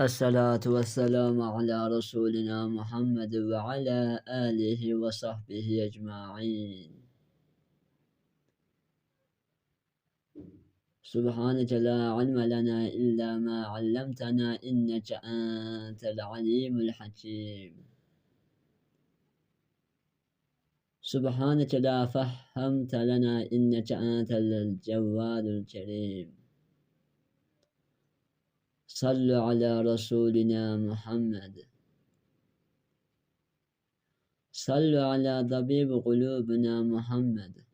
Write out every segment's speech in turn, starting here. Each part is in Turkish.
الصلاة والسلام على رسولنا محمد وعلى آله وصحبه أجمعين. سبحانك لا علم لنا إلا ما علمتنا إنك أنت العليم الحكيم. سبحانك لا فهمت لنا إنك أنت الجواد الكريم. صلوا على رسولنا محمد. صلوا على طبيب قلوبنا محمد.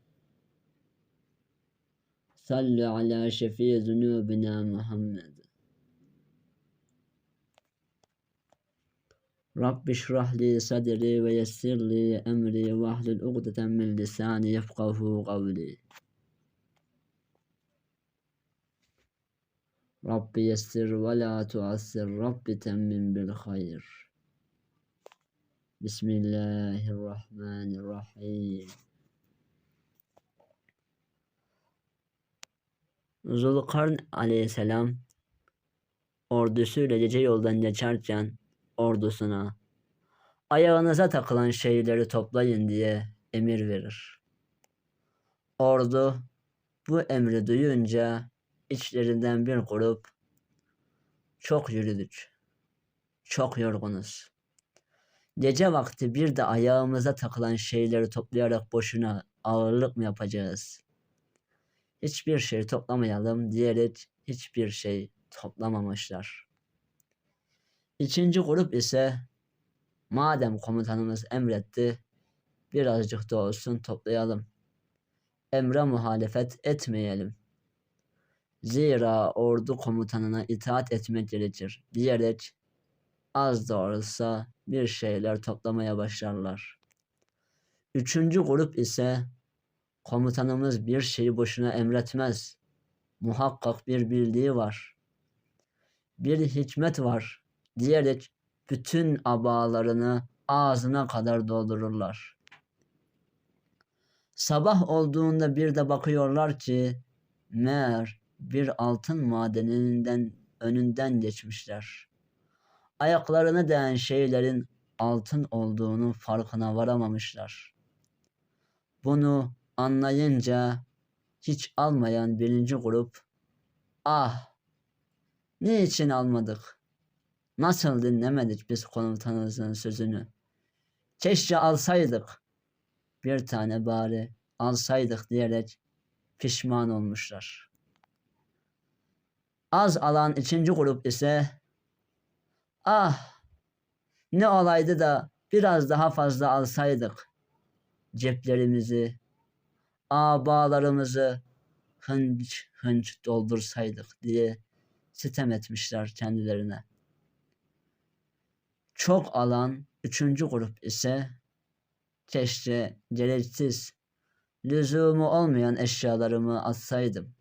صلوا على شفيع ذنوبنا محمد. رب اشرح لي صدري ويسر لي أمري واحلل عقدة من لساني يفقه قولي. Rabbi yessir ve la tuassir Rabbi temmin bil hayr. Bismillahirrahmanirrahim. Zulkarn aleyhisselam ordusuyla gece yoldan geçerken ordusuna ayağınıza takılan şeyleri toplayın diye emir verir. Ordu bu emri duyunca içlerinden bir grup çok yürüdük. Çok yorgunuz. Gece vakti bir de ayağımıza takılan şeyleri toplayarak boşuna ağırlık mı yapacağız? Hiçbir şey toplamayalım diyerek hiçbir şey toplamamışlar. İkinci grup ise madem komutanımız emretti birazcık da olsun toplayalım. Emre muhalefet etmeyelim. Zira ordu komutanına itaat etmek gerekir diyerek az da olsa bir şeyler toplamaya başlarlar. Üçüncü grup ise komutanımız bir şeyi boşuna emretmez. Muhakkak bir bildiği var. Bir hikmet var diyerek bütün abalarını ağzına kadar doldururlar. Sabah olduğunda bir de bakıyorlar ki meğer bir altın madeninden önünden geçmişler. Ayaklarını değen şeylerin altın olduğunu farkına varamamışlar. Bunu anlayınca hiç almayan birinci grup ah ne için almadık? Nasıl dinlemedik biz komutanımızın sözünü? Keşke alsaydık. Bir tane bari alsaydık diyerek pişman olmuşlar. Az alan ikinci grup ise ah ne olaydı da biraz daha fazla alsaydık ceplerimizi, abalarımızı hınç hınç doldursaydık diye sitem etmişler kendilerine. Çok alan üçüncü grup ise keşke gereksiz, lüzumu olmayan eşyalarımı atsaydım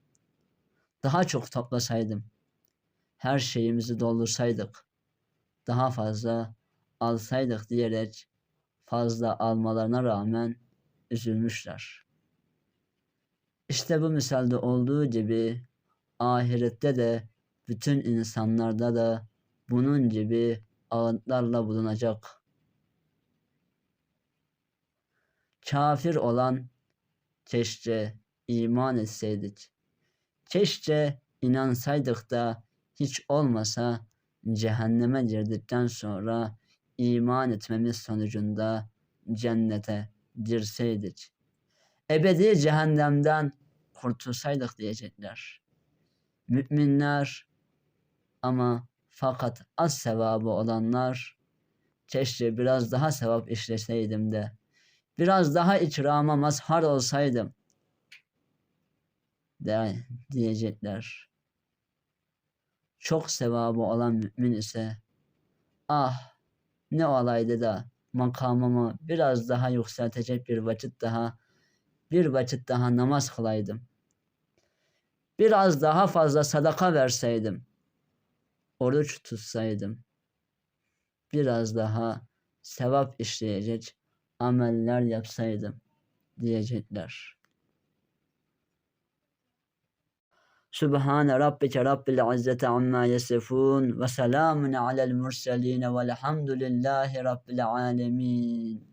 daha çok toplasaydım, her şeyimizi doldursaydık, daha fazla alsaydık diyerek fazla almalarına rağmen üzülmüşler. İşte bu misalde olduğu gibi ahirette de bütün insanlarda da bunun gibi ağıtlarla bulunacak. Kafir olan keşke iman etseydik. Keşke inansaydık da hiç olmasa cehenneme girdikten sonra iman etmemiz sonucunda cennete girseydik. Ebedi cehennemden kurtulsaydık diyecekler. Müminler ama fakat az sevabı olanlar keşke biraz daha sevap işleseydim de biraz daha ikrama mazhar olsaydım de diyecekler. Çok sevabı olan mümin ise ah ne olaydı da makamımı biraz daha yükseltecek bir vakit daha bir vakit daha namaz kılaydım. Biraz daha fazla sadaka verseydim. Oruç tutsaydım. Biraz daha sevap işleyecek ameller yapsaydım diyecekler. Subhane rabbike rabbil izzeti amma yasifun ve selamun alel murselin velhamdülillahi rabbil alemin.